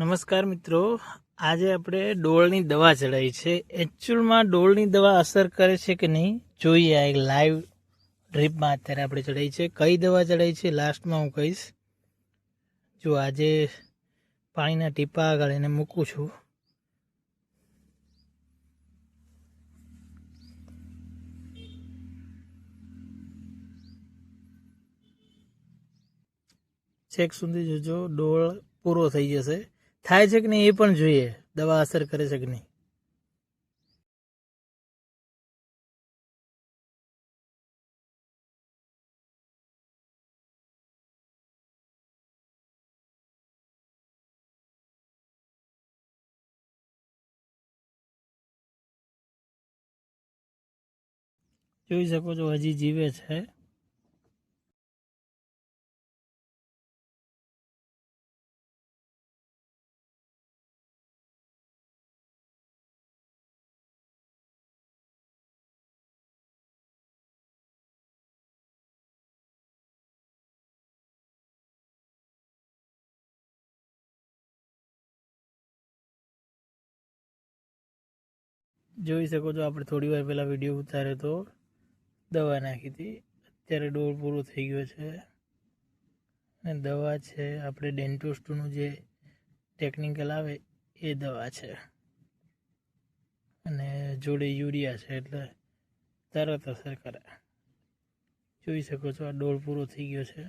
નમસ્કાર મિત્રો. આજે આપણે ડોળની દવા ચડાવી છે. એકચ્યુઅલમાં ડોળની દવા અસર કરે છે કે નહીં? જોઈએ આ એક લાઈવ ડ્રીપમાં અત્યારે આપણે ચડાવી છે. કઈ દવા ચડાવી છે? લાસ્ટમાં હું કહીશ. જો આજે પાણીના ટીપા આગળ એને મૂકું છું. છેક સુધી જોજો, ડોળ પૂરો થઈ જશે. થાય છે કે નહીં એ પણ જોઈએ, દવા અસર કરે છે કે નહીં. જોઈ શકો છો, હજી જીવે છે. જોઈ શકો છો, આપણે થોડી વાર પહેલાં વીડિયો ઉતાર્યો તો. દવા નાખી હતી. અત્યારે ડોર પૂરો થઈ ગયો છે. અને દવા છે, આપણે ડેન્ટોસ્ટનું જે ટેકનિકલ આવે, એ દવા છે. અને જોડે યુરિયા છે, એટલે તરત અસર કરે. જોઈ શકો છો, આ ડોળ પૂરો થઈ ગયો છે.